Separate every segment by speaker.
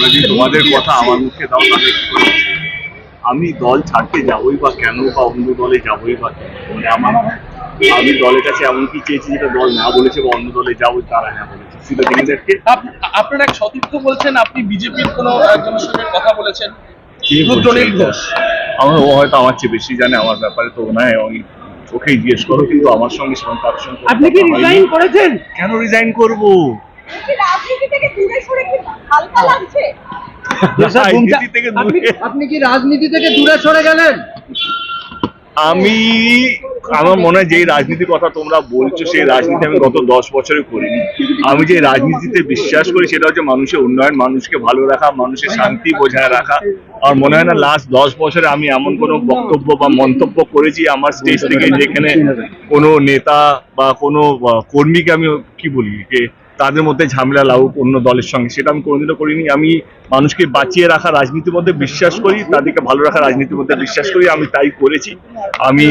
Speaker 1: তোমরা যদি তোমাদের কথা আমার মুখে দাও তাহলে কি করে? আমি দল ছাড়তে যাবোই বা কেন বা অন্য দলে যাবোই বা কেন? মানে আমার আমি দলের কাছে এমন কি চেয়েছি যেটা দল না বলেছে বা অন্য দলে যাব তারা হ্যাঁ বলেছে। সেটা নিজেদেরকে
Speaker 2: আপনার এক সতীর্থ বলছেন আপনি বিজেপির কোন একজনের সঙ্গে কথা বলেছেন?
Speaker 1: কে
Speaker 2: রুদ্রনীল ঘোষ।
Speaker 1: আমার ও হয়তো আমার চেয়ে বেশি জানে আমার ব্যাপারে তো নয় ওই ওকেই জিজ্ঞেস করো কিন্তু আমার সঙ্গে সঙ্গে
Speaker 3: আপনি কি রিজাইন করেছেন?
Speaker 1: কেন রিজাইন করব?
Speaker 4: কি রাজনীতি থেকে দূরে সরে কি হালকা লাগছে?
Speaker 1: রাজনীতি থেকে
Speaker 3: আপনি কি রাজনীতি থেকে দূরে সরে গেলেন?
Speaker 1: আমি আমার মনে হয় যে রাজনীতির কথা তোমরা বলছো সেই রাজনীতি আমি গত দশ বছরে করিনি। আমি যে রাজনীতিতে বিশ্বাস করি সেটা হচ্ছে মানুষের উন্নয়ন মানুষকে ভালো রাখা মানুষের শান্তি বজায় রাখা। আর মনে হয় না লাস্ট দশ বছরে আমি এমন কোনো বক্তব্য বা মন্তব্য করেছি আমার স্টেজ থেকে যেখানে কোনো নেতা বা কোনো কর্মীকে আমি কি বলি যে তাদের মধ্যে ঝামেলা লাগুক অন্য দলের সঙ্গে, সেটা আমি কোনোদিনও করিনি। আমি মানুষকে বাঁচিয়ে রাখা রাজনীতির মধ্যে বিশ্বাস করি, তাদেরকে ভালো রাখা রাজনীতির মধ্যে বিশ্বাস করি, আমি তাই করেছি। আমি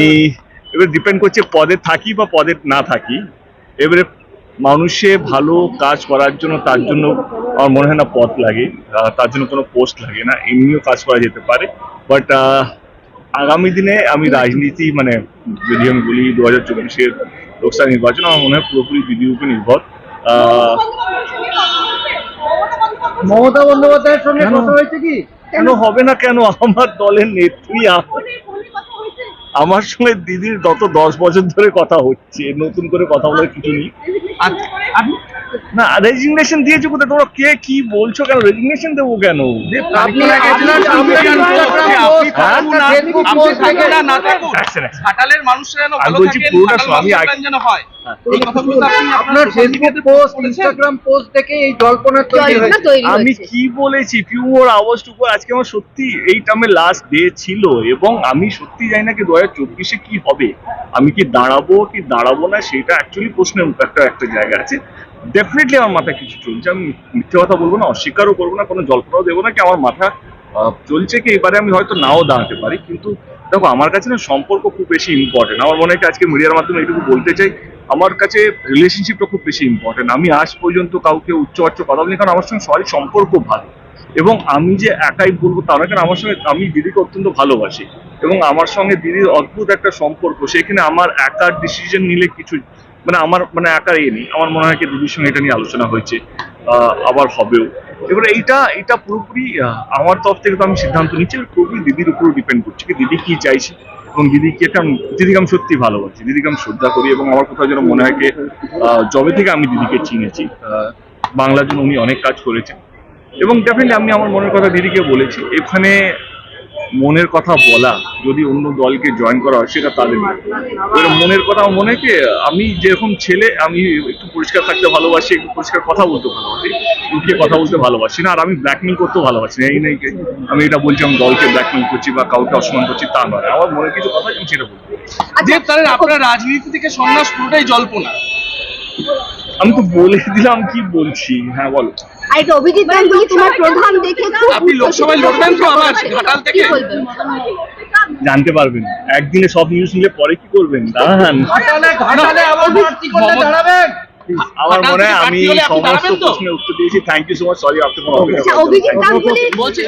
Speaker 1: এবার ডিপেন্ড করছে পদে থাকি বা পদে না থাকি। এবারে মানুষে ভালো কাজ করার জন্য তার জন্য আমার মনে হয় না পথ লাগে তার জন্য কোনো পোস্ট লাগে না, এমনিও কাজ করা যেতে পারে। বাট আগামী দিনে আমি রাজনীতি মানে যদি আমি বলি, দু হাজার চব্বিশের লোকসভা নির্বাচন, আমার মনে হয় পুরোপুরি উপর নির্ভর।
Speaker 4: মমতা
Speaker 3: মমতা
Speaker 4: বন্দ্যোপাধ্যায়
Speaker 3: বন্দ্যোপাধ্যায়ের সঙ্গে
Speaker 1: কেন?
Speaker 3: কথা হয়েছে কি?
Speaker 1: কেন হবে না কেন? আমার দলের নেত্রী আমার সঙ্গে দিদির গত দশ বছর ধরে কথা হচ্ছে। নতুন করে কথা বলার কিছু নেই।
Speaker 2: আচ্ছা, আপনি
Speaker 1: না রেজিগনেশন দিয়েছ কোথায়? তোমরা কে কি বলছো কেন? রেজিগনেশন দেবো কেন? আমি বলছি কি বলেছি? পিউর আওয়াজটুকু আজকে আমার সত্যি এই আমার লাস্ট ডে ছিল এবং আমি সত্যি জানি না কি দু হাজার চব্বিশে কি হবে। আমি কি দাঁড়াবো কি দাঁড়াবো না সেটা অ্যাকচুয়ালি প্রশ্নের একটা একটা জায়গা আছে। ডেফিনেটলি আমার মাথায় কিছু চলছে। আমি মিথ্যে কথা বলব না, অস্বীকারও করব না, কোনো জল্পনাও দেবো না কি আমার মাথা চলছে কি এবারে আমি হয়তো নাও দাঁড়াতে পারি, কিন্তু দেখো, আমার কাছে না সম্পর্ক খুব বেশি ইম্পর্টেন্ট আমার মনে হয় আজকে মিডিয়ার মাধ্যমে এইটুকু বলতে চাই, আমার কাছে রিলেশনশিপটা খুব বেশি ইম্পর্টেন্ট আমি আজ পর্যন্ত কাউকে উচ্চ আচ্চ কথা বলি কারণ আমার সঙ্গে সবারই সম্পর্ক ভালো। এবং আমি যে একাই বলব তা কারণ আমার সঙ্গে আমি দিদিকে অত্যন্ত ভালোবাসি এবং আমার সঙ্গে দিদির অদ্ভুত একটা সম্পর্ক সেখানে আমার একার ডিসিশন নিলে কিছু মানে আমার মানে একার এ নেই। আমার মনে হয় দিদির সঙ্গে এটা নিয়ে আলোচনা হয়েছে আবার হবেও। এবারে এইটা এটা পুরোপুরি আমার তরফ থেকে তো আমি সিদ্ধান্ত নিচ্ছি পুরোপুরি দিদির উপর ডিপেন্ড করছে কি দিদি কি চাইছে এবং দিদিকে একটা দিদিকে আমি সত্যি ভালোবাসি। দিদিকে আমি শ্রদ্ধা করি এবং আমার কোথাও যেন মনে হয় আহ, যবে থেকে আমি দিদিকে চিনেছি বাংলার জন্য উনি অনেক কাজ করেছেন। এবং ডেফিনেটলি আমি আমার মনের কথা দিদিকে বলেছি এখানে মনের কথা বলা যদি অন্য দলকে জয়েন করা হয় সেটা তাদের। এবার মনের কথা মনে হয় আমি যেরকম ছেলে আমি একটু পরিষ্কার থাকতে ভালোবাসি একটু পরিষ্কার কথা বলতে ভালোবাসি উঠে কথা বলতে ভালোবাসি না আর আমি ব্ল্যাকমেল করতেও ভালোবাসি না। এই নেই আমি এটা বলছি আমি দলকে ব্ল্যাকমেল করছি বা কাউকে অসম্মান করছি তা নয়। আমার মনে কিছু কথা আমি সেটা বলব।
Speaker 2: যে তাহলে আপনার রাজনীতি থেকে সন্ন্যাস পুরোটাই জল্পনা।
Speaker 1: আমি তো বলে দিলাম কি বলছি। হ্যাঁ বলো।
Speaker 4: আর এটা অভিজিৎ গাঙ্গুলি তোমার প্রধান দেখে খুব
Speaker 2: আপনি লোকসভায় লড়বেন তো আবার ঘাটাল থেকে?
Speaker 1: জানতে পারবেন। একদিনে সব নিউজ নিলে পরে কি করবেন? দাঁড়ান।
Speaker 3: ঘাটালে ঘাটালে আবার প্রার্থী করলে দাঁড়াবেন।
Speaker 1: আমার মনে হয় আমি সমস্ত প্রশ্নের উত্তর দিয়েছি। Thank you so much sorry আপনি কোনো
Speaker 4: অভিজিৎ
Speaker 2: বলছি।